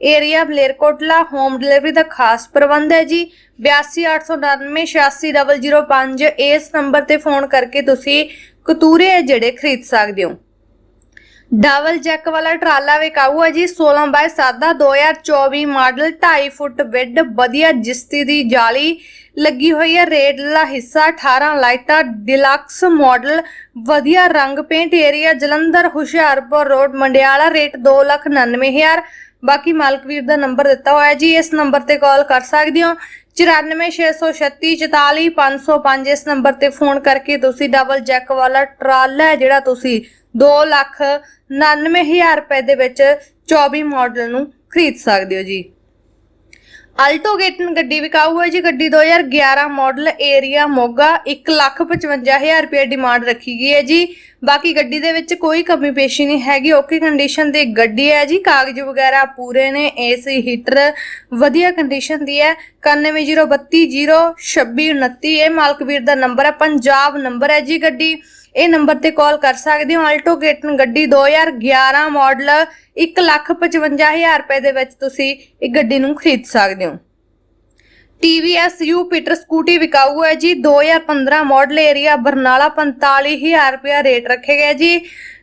Area Malerkotla home delivery ਦਾ ਖਾਸ ਪ੍ਰਬੰਧ ਹੈ ਜੀ। 8289986005 ਇਸ ਨੰਬਰ ਤੇ ਫੋਨ ਕਰਕੇ ਤੁਸੀਂ ਕਤੂਰੇ ਹੈ ਜਿਹੜੇ ਖਰੀਦ ਸਕਦੇ ਹੋ। ਡਬਲ ਜੈਕ ਵਾਲਾ ਟਰਾਲਾ ਵਿਕਾਊ ਹੈ ਜੀ 16 ਬਾਈ 7 ਦਾ 2024 ਮਾਡਲ 2.5 ਫੁੱਟ ਬੈੱਡ ਵਧੀਆ ਜਿਸਤੀ ਦੀ ਜਾਲੀ ਲੱਗੀ ਹੋਈ ਹੈ। ਰੇਡ ਦਾ ਹਿੱਸਾ 18 ਲਾਈਟਾਂ ਡਿਲਕਸ ਮਾਡਲ ਵਧੀਆ ਰੰਗ paint area Jalandhar, Hoshiarpur road Mandiala, rate 299000 ਬਾਕੀ ਮਾਲਕ ਵੀਰ ਦਾ ਨੰਬਰ ਦਿੱਤਾ ਹੋਇਆ ਜੀ, ਇਸ ਨੰਬਰ ਤੇ ਕਾਲ ਕਰ ਸਕਦੇ ਹੋ। 9463344505 ਇਸ ਨੰਬਰ ਤੇ ਫੋਨ ਕਰਕੇ ਤੁਸੀਂ ਡਬਲ ਜੈਕ ਵਾਲਾ ਟਰਾਲਾ ਹੈ ਜਿਹੜਾ ਤੁਸੀਂ 2 ਲੱਖ 99000 ਰੁਪਏ ਦੇ ਵਿੱਚ 24 ਮਾਡਲ ਨੂੰ ਖਰੀਦ ਸਕਦੇ ਹੋ ਜੀ। ਅਲਟੋ ਗੇਟਨ ਗੱਡੀ ਵਿਕਾਊ ਹੈ ਜੀ। ਗੱਡੀ 2011 ਮਾਡਲ ਏਰੀਆ ਮੋਗਾ 155000 ਰੁਪਏ ਡਿਮਾਂਡ ਰੱਖੀ ਗਈ ਹੈ ਜੀ। ਬਾਕੀ ਗੱਡੀ ਦੇ ਵਿੱਚ ਕੋਈ ਕਮੀ ਪੇਸ਼ੀ ਨਹੀਂ ਹੈਗੀ। ਓਕੇ ਕੰਡੀਸ਼ਨ ਦੀ ਗੱਡੀ ਹੈ ਜੀ। ਕਾਗਜ਼ ਵਗੈਰਾ ਪੂਰੇ ਨੇ, ਏਸੀ, ਹੀਟਰ, ਵਧੀਆ ਕੰਡੀਸ਼ਨ ਦੀ ਹੈ। 9103202629 ਇਹ ਮਾਲਕ ਵੀਰ ਦਾ ਨੰਬਰ ਹੈ। ਪੰਜਾਬ ਨੰਬਰ ਹੈ ਜੀ ਗੱਡੀ। ਇਹ ਨੰਬਰ ਤੇ ਕਾਲ ਕਰ ਸਕਦੇ ਹੋ। ਆਲਟੋ ਗੇਟਨ ਗੱਡੀ 2011 ਮਾਡਲ 155000 ਰੁਪਏ ਦੇ ਵਿੱਚ ਤੁਸੀਂ ਇਹ ਗੱਡੀ ਨੂੰ ਖਰੀਦ ਸਕਦੇ ਹੋ। TVS U ਸਕੂਟੀ ਵਿਕਾਊ ਹੈ ਜੀ। 2015 ਮਾਡਲ ਏਰੀਆ ਬਰਨਾਲਾ 45000 ਰੁਪਏ ਰੇਟ ਰੱਖੇ ਗਏ ਜੀ।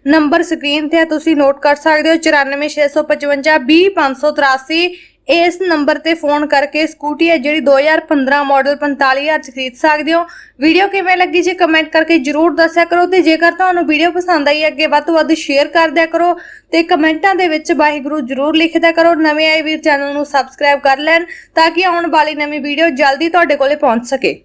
ਨੰਬਰ ਸਕਰੀਨ ਤੇ ਹੈ ਤੁਸੀਂ ਨੋਟ ਕਰ ਸਕਦੇ ਹੋ। 94655 20583 ਇਸ ਨੰਬਰ ਤੇ ਫੋਨ ਕਰਕੇ ਸਕੂਟੀ ਹੈ ਜਿਹੜੀ 2015 ਮਾਡਲ 45000 ਚ ਖਰੀਦ ਸਕਦੇ ਹੋ। ਵੀਡੀਓ ਕਿਵੇਂ ਲੱਗੀ ਜੇ ਕਮੈਂਟ ਕਰਕੇ ਜਰੂਰ ਦੱਸਿਆ ਕਰੋ ਤੇ ਜੇਕਰ ਤੁਹਾਨੂੰ ਵੀਡੀਓ ਪਸੰਦ ਆਈ ਅੱਗੇ ਵੱਧ ਤੋਂ ਵੱਧ ਸ਼ੇਅਰ ਕਰ ਦਿਆ ਕਰੋ ਤੇ ਕਮੈਂਟਾਂ ਦੇ ਵਿੱਚ ਵਾਹਿਗੁਰੂ ਜਰੂਰ ਲਿਖ ਕਰੋ, ਨਵੇਂ ਆਏ ਵੀਰ ਚੈਨਲ ਨੂੰ ਸਬਸਕ੍ਰਾਈਬ ਕਰ ਲੈਣ ਤਾਂ ਕਿ ਆਉਣ ਵਾਲੀ ਨਵੀਂ ਵੀਡੀਓ ਜਲਦੀ ਤੁਹਾਡੇ ਕੋਲੇ ਪਹੁੰਚ ਸਕੇ।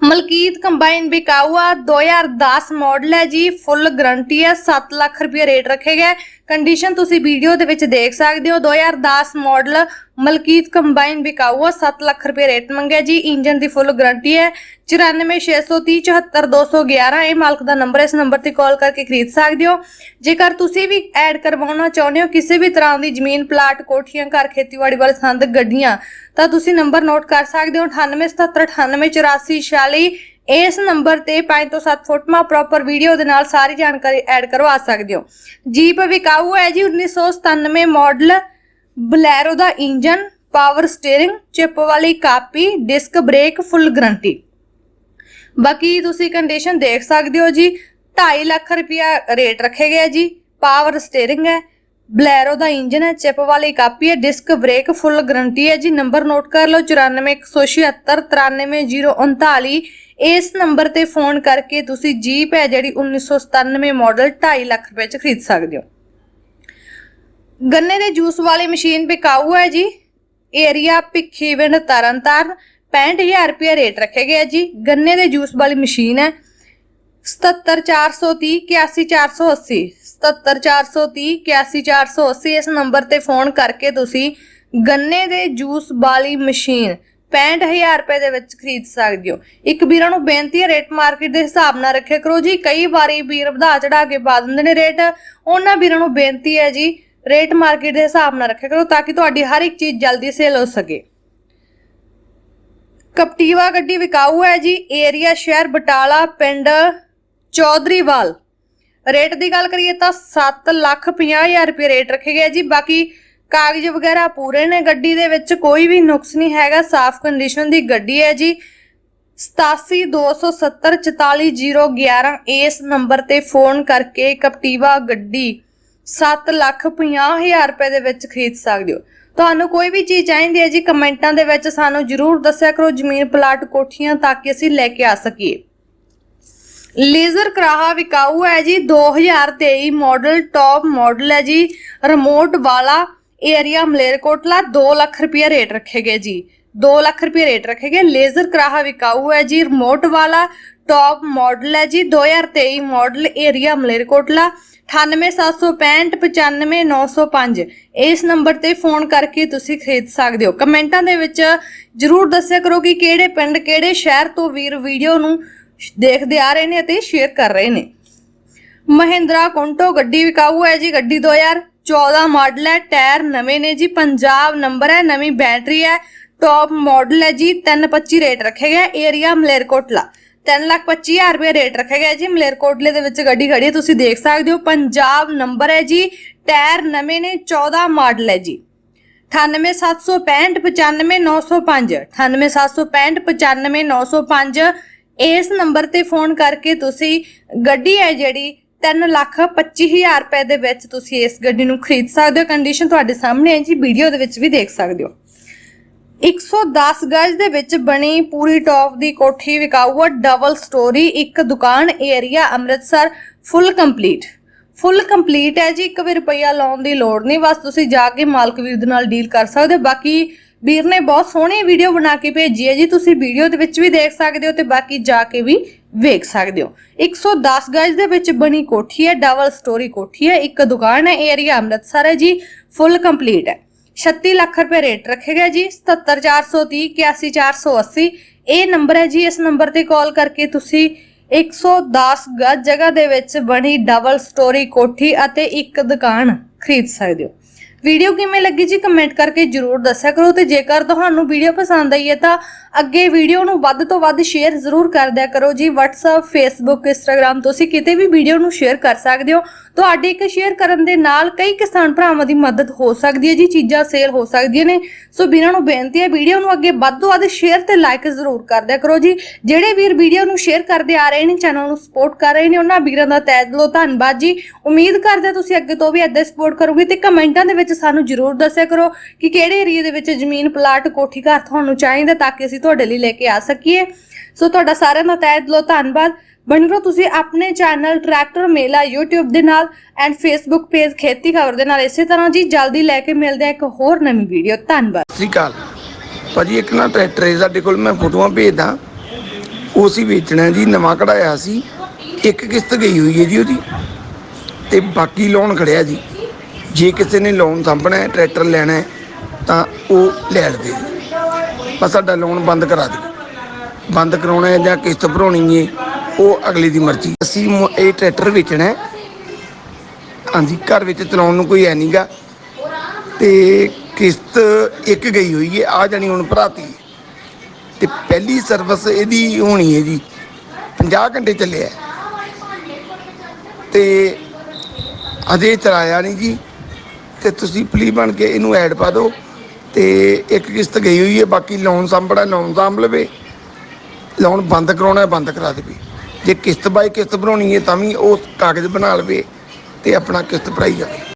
ਮਲਕੀਤ ਕੰਬਾਈਨ ਬਿਕਾਊਆ 2010 ਮਾਡਲ ਹੈ ਜੀ ਫੁੱਲ ਗਰੰਟੀ ਹੈ 7 ਲੱਖ ਰੁਪਏ ਰੇਟ ਰੱਖੇ ਗਏ ਕੰਡੀਸ਼ਨ ਤੁਸੀਂ ਵੀਡੀਓ ਦੇ ਵਿੱਚ ਦੇਖ ਸਕਦੇ ਹੋ 2010 ਮਾਡਲ ਮਲਕੀਤ ਕੰਬਾਈਨ ਵਿਕਾਊਆ 7 ਲੱਖ ਰੁਪਏ ਰੇਟ ਮੰਗਿਆ ਜੀ। ਇੰਜਨ ਦੀ ਫੁੱਲ ਗਾਰੰਟੀ ਹੈ। 9463374211 ਇਹ ਮਾਲਕ ਦਾ ਨੰਬਰ ਹੈ। ਇਸ ਨੰਬਰ ਤੇ ਕਾਲ ਕਰਕੇ ਖਰੀਦ ਸਕਦੇ ਹੋ। ਜੇਕਰ ਤੁਸੀਂ ਵੀ ਐਡ ਕਰਵਾਉਣਾ ਚਾਹੁੰਦੇ ਹੋ ਕਿਸੇ ਵੀ ਤਰ੍ਹਾਂ ਦੀ ਜ਼ਮੀਨ ਪਲਾਟ ਕੋਠੀਆਂ, ਘਰ, ਖੇਤੀਬਾੜੀ ਵਾਲੇ ਸੰਦ ਗੱਡੀਆਂ, ਤਾਂ ਤੁਸੀਂ ਨੰਬਰ ਨੋਟ ਕਰ ਸਕਦੇ ਹੋ। 9877988446 ਇਸ ਨੰਬਰ ਤੇ 5 ਤੋਂ 7 ਫੋਟੋਆਂ ਪ੍ਰੋਪਰ ਵੀਡੀਓ ਦੇ ਨਾਲ ਸਾਰੀ ਜਾਣਕਾਰੀ ਐਡ ਕਰਵਾ ਸਕਦੇ ਹੋ। ਜੀਪ ਵਿਕਾਊ ਹੈ ਜੀ 1997 ਮਾਡਲ ਬਲੈਰੋ ਦਾ ਇੰਜਨ, ਪਾਵਰ ਸਟੀਅਰਿੰਗ, ਚਿਪ ਵਾਲੀ copy, disc brake, full guarantee. ਬਾਕੀ ਤੁਸੀਂ ਕੰਡੀਸ਼ਨ ਦੇਖ ਸਕਦੇ ਹੋ ਜੀ 2.5 ਲੱਖ ਰੁਪਇਆ ਰੇਟ ਰੱਖੇ ਗਿਆ ਜੀ, ਪਾਵਰ ਸਟੀਅਰਿੰਗ ਹੈ, ਬਲੈਰੋ ਦਾ ਇੰਜਨ ਹੈ, ਚਿਪ ਵਾਲੀ ਕਾਪੀ ਹੈ, ਡਿਸਕ ਬ੍ਰੇਕ, ਫੁੱਲ ਗਰੰਟੀ ਹੈ ਜੀ, ਨੰਬਰ ਨੋਟ ਕਰ ਲਓ 9417693039 ਇਸ ਨੰਬਰ ਤੇ ਫੋਨ ਕਰਕੇ ਤੁਸੀਂ ਜੀਪ ਹੈ, ਜਿਹੜੀ 1997 ਮਾਡਲ 2.5 ਲੱਖ ਰੁਪਏ ਚ ਖਰੀਦ ਸਕਦੇ ਹੋ। ਗੰਨੇ ਦੇ ਜੂਸ ਵਾਲੀ ਮਸ਼ੀਨ ਬਿਕਾਊ ਹੈ ਜੀ। ਏਰੀਆ ਭਿੱਖੀਵਿੰਡ ਤਰਨਤਾਰਨ 65000 ਰੁਪਏ ਰੇਟ ਰੱਖੇ ਗਏ ਹੈ ਜੀ। ਗੰਨੇ ਦੇ ਜੂਸ ਵਾਲੀ ਮਸ਼ੀਨ ਹੈ। 77430 81480 77430 81480 ਇਸ ਨੰਬਰ ਤੇ ਫੋਨ ਕਰਕੇ ਤੁਸੀਂ ਗੰਨੇ ਦੇ ਜੂਸ ਵਾਲੀ ਮਸ਼ੀਨ 65000 ਰੁਪਏ ਦੇ ਵਿੱਚ ਖਰੀਦ ਸਕਦੇ ਹੋ। ਇੱਕ ਵੀਰਾਂ ਨੂੰ ਬੇਨਤੀ ਹੈ, ਰੇਟ ਮਾਰਕੀਟ ਦੇ ਹਿਸਾਬ ਨਾਲ ਰੱਖਿਆ ਕਰੋ ਜੀ। ਕਈ ਵਾਰੀ ਵੀਰ ਵਧਾ ਚੜਾ ਕੇ ਪਾ ਦਿੰਦੇ ਨੇ ਰੇਟ। ਉਹਨਾਂ ਵੀਰਾਂ ਨੂੰ ਬੇਨਤੀ ਹੈ ਜੀ ਰੇਟ ਮਾਰਕੀਟ ਦੇ ਹਿਸਾਬ ਨਾਲ ਰੱਖਿਆ ਕਰੋ ਤਾਂ ਕਿ ਤੁਹਾਡੀ ਹਰ ਇੱਕ ਚੀਜ਼ ਜਲਦੀ ਸੇਲ ਹੋ ਸਕੇ। ਕਪਟੀਵਾ ਗੱਡੀ ਵਿਕਾਊ ਹੈ ਜੀ, ਏਰੀਆ ਸ਼ਹਿਰ ਬਟਾਲਾ, ਪਿੰਡ ਚੌਧਰੀਵਾਲ। ਰੇਟ ਦੀ ਗੱਲ ਕਰੀਏ ਤਾਂ 7 ਲੱਖ 50000 ਰੁਪਏ ਰੇਟ ਰੱਖੇ ਗਏ ਜੀ। ਬਾਕੀ ਕਾਗਜ਼ ਵਗੈਰਾ ਪੂਰੇ ਨੇ ਗੱਡੀ ਦੇ ਵਿੱਚ, ਕੋਈ ਵੀ ਨੁਕਸ ਨਹੀਂ ਹੈਗਾ, ਸਾਫ਼ ਕੰਡੀਸ਼ਨ ਦੀ ਗੱਡੀ ਹੈ ਜੀ। 8727744011 ਇਸ ਨੰਬਰ ਤੇ ਫੋਨ ਕਰਕੇ ਕਪਟੀਵਾ ਗੱਡੀ 7 ਲੱਖ 50000 ਰੁਪਏ ਦੇ ਵਿੱਚ ਖਰੀਦ ਸਕਦੇ ਹੋ। ਤੁਹਾਨੂੰ ਕੋਈ ਵੀ ਚੀਜ਼ ਚਾਹੀਦੀ ਹੈ ਜੀ, ਕਮੈਂਟਾਂ ਦੇ ਵਿੱਚ ਸਾਨੂੰ ਜਰੂਰ ਦੱਸਿਆ ਕਰੋ, ਜ਼ਮੀਨ ਪਲਾਟ ਕੋਠੀਆਂ ਤਾਂ ਕਿ ਅਸੀਂ ਲੈ ਕੇ ਆ ਸਕੀਏ। ਲੇਜ਼ਰ ਕਰਾਹਾ ਵਿਕਾਊ ਹੈ ਜੀ 2023 ਮਾਡਲ ਟੌਪ ਮਾਡਲ ਹੈ ਜੀ। ਰਿਮੋਟ ਵਾਲਾ ਏਰੀਆ ਮਲੇਰਕੋਟਲਾ 2 ਲੱਖ ਰੁਪਏ ਰੇਟ ਰੱਖੇ ਗਏ ਜੀ। 2 ਲੱਖ ਰੁਪਏ ਰੇਟ ਰੱਖੇ ਗਏ। ਲੇਜ਼ਰ ਕਰਾਹਾ ਵਿਕਾਊ ਹੈ ਜੀ ਰਿਮੋਟ ਵਾਲਾ ਟੌਪ ਮਾਡਲ ਹੈ ਜੀ 2023 ਮਾਡਲ ਏਰੀਆ ਮਲੇਰਕੋਟਲਾ 9876595905 ਇਸ ਨੰਬਰ ਤੇ ਫੋਨ ਕਰਕੇ ਤੁਸੀਂ ਖਰੀਦ ਸਕਦੇ ਹੋ। ਕਮੈਂਟਾਂ ਦੇ ਵਿੱਚ ਜਰੂਰ ਦੱਸਿਆ ਕਰੋ ਕਿ ਕਿਹੜੇ ਪਿੰਡ, ਕਿਹੜੇ ਸ਼ਹਿਰ ਤੋਂ ਵੀਰ ਵੀਡੀਓ ਨੂੰ ਦੇਖਦੇ ਆ ਰਹੇ ਨੇ ਅਤੇ ਸ਼ੇਅਰ ਕਰ ਰਹੇ ਨੇ। ਮਹਿੰਦਰਾ ਕੁੰਟੋ ਗੱਡੀ ਵਿਕਾਊ ਹੈ ਜੀ, ਗੱਡੀ 2014 ਮਾਡਲ ਹੈ, ਟਾਇਰ ਨਵੇਂ ਨੇ ਜੀ, ਪੰਜਾਬ ਨੰਬਰ ਹੈ, ਨਵੀਂ ਬੈਟਰੀ ਹੈ ਟੌਪ ਮਾਡਲ ਹੈ ਜੀ 325 ਰੇਟ ਰੱਖਿਆ ਗਿਆ ਏਰੀਆ ਮਲੇਰਕੋਟਲਾ। 325000 ਰੁਪਏ ਰੇਟ ਰੱਖਿਆ ਗਿਆ ਜੀ। ਮਲੇਰਕੋਟਲੇ ਦੇ ਵਿੱਚ ਗੱਡੀ ਖੜੀ ਹੈ, ਤੁਸੀਂ ਦੇਖ ਸਕਦੇ ਹੋ। ਪੰਜਾਬ ਨੰਬਰ ਹੈ ਜੀ। ਟਾਇਰ ਨਵੇਂ ਨੇ 14 ਮਾਡਲ ਹੈ ਜੀ। 9876595905 9876595905 ਇਸ ਨੰਬਰ ਤੇ ਫੋਨ ਕਰਕੇ ਤੁਸੀਂ ਗੱਡੀ ਹੈ ਜਿਹੜੀ 3 ਲੱਖ 25000 ਰੁਪਏ ਦੇ ਵਿੱਚ ਤੁਸੀਂ ਇਸ ਗੱਡੀ ਨੂੰ ਖਰੀਦ ਸਕਦੇ ਹੋ। ਕੰਡੀਸ਼ਨ ਤੁਹਾਡੇ ਸਾਹਮਣੇ ਹੈ ਜੀ। ਵੀਡੀਓ ਦੇ ਵਿੱਚ ਵੀ ਦੇਖ ਸਕਦੇ ਹੋ। 110 ਗਜ ਦੇ ਵਿੱਚ ਬਣੀ ਪੂਰੀ ਟੌਪ ਦੀ ਕੋਠੀ ਵਿਕਾਊ ਹੈ ਡਬਲ ਸਟੋਰੀ, ਇੱਕ ਦੁਕਾਨ, area Amritsar, full complete. Full complete ਹੈ ਜੀ, ਇੱਕ ਵੀ ਰੁਪਈਆ ਲਾਉਣ ਦੀ ਲੋੜ ਨਹੀਂ, ਬਸ ਤੁਸੀਂ ਜਾ ਕੇ ਮਾਲਕ ਵੀਰ ਦੇ ਨਾਲ ਡੀਲ ਕਰ ਸਕਦੇ ਹੋ। ਬਾਕੀ ਵੀਰ ਨੇ ਬਹੁਤ ਸੋਹਣੀ ਵੀਡੀਓ ਬਣਾ ਕੇ ਭੇਜੀ ਹੈ ਜੀ, ਤੁਸੀਂ ਵੀਡੀਓ ਦੇ ਵਿੱਚ ਵੀ ਦੇਖ ਸਕਦੇ ਹੋ ਤੇ ਬਾਕੀ ਜਾ ਕੇ ਵੀ ਵੇਖ ਸਕਦੇ ਹੋ। 110 ਗਜ ਦੇ ਵਿੱਚ ਬਣੀ ਕੋਠੀ ਹੈ, ਡਬਲ ਸਟੋਰੀ ਕੋਠੀ ਹੈ, ਇੱਕ ਦੁਕਾਨ ਹੈ, ਏਰੀਆ ਅੰਮ੍ਰਿਤਸਰ ਹੈ ਜੀ, ਫੁੱਲ ਕੰਪਲੀਟ ਹੈ। 36 ਲੱਖ ਰੁਪਏ ਰੇਟ ਰੱਖਿਆ ਗਿਆ ਜੀ 77430 81480 ਇਹ ਨੰਬਰ ਹੈ ਜੀ, ਇਸ ਨੰਬਰ ਤੇ ਕਾਲ ਕਰਕੇ ਤੁਸੀਂ 110 ਗਜ ਜਗ੍ਹਾ ਦੇ ਵਿੱਚ ਬਣੀ ਡਬਲ ਸਟੋਰੀ ਕੋਠੀ ਅਤੇ ਇੱਕ ਦੁਕਾਨ ਖਰੀਦ ਸਕਦੇ ਹੋ। ਵੀਡੀਓ ਕਿਵੇਂ ਲੱਗੀ ਜੀ ਕਮੈਂਟ ਕਰਕੇ ਜਰੂਰ ਦੱਸਿਆ ਕਰੋ ਤੇ ਜੇਕਰ ਤੁਹਾਨੂੰ ਵੀਡੀਓ ਪਸੰਦ ਆਈ ਹੈ ਤਾਂ ਅੱਗੇ ਵੀਡੀਓ ਨੂੰ ਵੱਧ ਤੋਂ ਵੱਧ ਸ਼ੇਅਰ ਜ਼ਰੂਰ ਕਰ ਦਿਆ ਕਰੋ ਜੀ। WhatsApp, Facebook, Instagram ਤੁਸੀਂ ਕਿਤੇ ਵੀ ਵੀਡੀਓ ਨੂੰ ਸ਼ੇਅਰ ਕਰ ਸਕਦੇ ਹੋ। ਤੁਹਾਡੇ ਇੱਕ ਸ਼ੇਅਰ ਕਰਨ ਦੇ ਨਾਲ ਕਈ ਕਿਸਾਨ ਭਰਾਵਾਂ ਦੀ ਮਦਦ ਹੋ ਸਕਦੀ ਹੈ ਜੀ, ਚੀਜ਼ਾਂ ਸੇਲ ਹੋ ਸਕਦੀਆਂ ਨੇ। ਸੋ ਵੀਰਾਂ ਨੂੰ ਬੇਨਤੀ ਹੈ, ਵੀਡੀਓ ਨੂੰ ਅੱਗੇ ਵੱਧ ਤੋਂ ਵੱਧ ਸ਼ੇਅਰ ਤੇ ਲਾਈਕ ਜ਼ਰੂਰ ਕਰ ਦਿਆ ਕਰੋ ਜੀ। ਜਿਹੜੇ ਵੀਰ ਵੀਡੀਓ ਨੂੰ ਸ਼ੇਅਰ ਕਰਦੇ ਆ ਰਹੇ ਨੇ, ਚੈਨਲ ਨੂੰ ਸਪੋਰਟ ਕਰ ਰਹੇ ਨੇ, ਉਹਨਾਂ ਵੀਰਾਂ ਦਾ ਤਹਿ ਦਿਲੋਂ ਧੰਨਵਾਦ ਜੀ। ਉਮੀਦ ਕਰਦੇ ਤੁਸੀਂ ਅੱਗੇ ਤੋਂ ਵੀ ਏਦਾਂ ਸਪੋਰਟ ਕਰੋਗੇ ਤੇ ਕਮੈਂਟਾਂ ਦੇ ਵਿੱਚ ਸਾਨੂੰ ਜਰੂਰ ਦੱਸਿਆ ਕਰੋ ਕਿ ਕਿਹੜੇ ਏਰੀਆ ਦੇ ਵਿੱਚ ਜ਼ਮੀਨ, ਪਲਾਟ, ਕੋਠੀ ਘਰ ਤੁਹਾਨੂੰ ਚਾਹੀਦਾ ਤਾਂ ਕਿ ਅਸੀਂ ਤੁਹਾਡੇ ਲਈ ਲੈ ਕੇ ਆ ਸਕੀਏ। ਸੋ ਤੁਹਾਡਾ ਸਾਰਿਆਂ ਦਾ ਤਹਿ ਦਿਲੋਂ ਧੰਨਵਾਦ। ਬਣੇ ਰਹੋ ਤੁਸੀਂ ਆਪਣੇ ਚੈਨਲ ਟਰੈਕਟਰ ਮੇਲਾ YouTube ਦੇ ਨਾਲ ਐਂਡ Facebook ਪੇਜ ਖੇਤੀ ਖਬਰ ਦੇ ਨਾਲ। ਇਸੇ ਤਰ੍ਹਾਂ ਜੀ ਜਲਦੀ ਲੈ ਕੇ ਮਿਲਦੇ ਆ ਇੱਕ ਹੋਰ ਨਵੀਂ ਵੀਡੀਓ ਧੰਨਵਾਦ। ਸਤਿ ਸ਼੍ਰੀ ਅਕਾਲ। ਭਾਜੀ ਇੱਕ ਨਾ ਟਰੈਕਟਰ ਹੈ, ਸਾਡੇ ਕੋਲ ਮੈਂ ਫੋਟੋਆਂ ਭੇਜਦਾ। ਉਹ ਸੀ ਵੇਚਣਾ ਜੀ, ਨਵਾਂ ਕਢਾਇਆ ਸੀ। ਇੱਕ ਕਿਸ਼ਤ ਗਈ ਹੋਈ ਹੈ ਜੀ ਉਹਦੀ। ਤੇ ਬਾਕੀ ਲੋਨ ਖੜਿਆ ਜੀ। ਜੇ ਕਿਸੇ ਨੇ ਲੋਨ ਸਾਂਭਣਾ ਹੈ, ਟਰੈਕਟਰ ਲੈਣਾ ਹੈ, ਤਾਂ ਉਹ ਲੈ ਲਵੇ। ਬਸ ਸਾਡਾ ਲੋਨ ਬੰਦ ਕਰਾ ਦੇ। ਬੰਦ ਕਰਾਉਣਾ ਹੈ ਜਾਂ ਕਿਸ਼ਤ ਭਰਾਉਣੀ ਹੈ, ਉਹ ਅਗਲੇ ਦੀ ਮਰਜ਼ੀ। ਅਸੀਂ ਇਹ ਟਰੈਕਟਰ ਵੇਚਣਾ ਹੈ। ਹਾਂਜੀ, ਘਰ ਵਿੱਚ ਚਲਾਉਣ ਨੂੰ ਕੋਈ ਹੈ ਨਹੀਂਗਾ ਤੇ ਕਿਸ਼ਤ ਇੱਕ ਗਈ ਹੋਈ ਹੈ ਆ ਜਾਣੀ ਹੁਣ ਭਰਾਤੀ ਤੇ ਪਹਿਲੀ ਸਰਵਿਸ ਇਹਦੀ ਹੋਣੀ ਹੈ ਜੀ 50 ਘੰਟੇ ਚੱਲਿਆ ਤੇ ਅਜੇ ਚਲਾਇਆ ਨਹੀਂ ਜੀ। ਤੇ ਤੁਸੀਂ ਪਲੀ ਬਣ ਕੇ ਇਹਨੂੰ ਐਡ ਪਾ ਦਿਓ ਤੇ ਇੱਕ ਕਿਸ਼ਤ ਗਈ ਹੋਈ ਹੈ ਬਾਕੀ ਲੋਨ ਸਾਂਭਣਾ ਲੋਨ ਸਾਂਭ ਲਵੇ। ਲੋਨ ਬੰਦ ਕਰਾਉਣਾ ਹੈ, ਬੰਦ ਕਰਾ ਦੇਵੇ। ਜੇ ਕਿਸ਼ਤ ਬਾਈ ਕਿਸ਼ਤ ਬਣਾਉਣੀ ਹੈ ਤਾਂ ਵੀ ਉਹ ਕਾਗਜ਼ ਬਣਾ ਲਵੇ ਤੇ ਆਪਣਾ ਕਿਸ਼ਤ ਭਰਾਈ ਜਾਵੇ।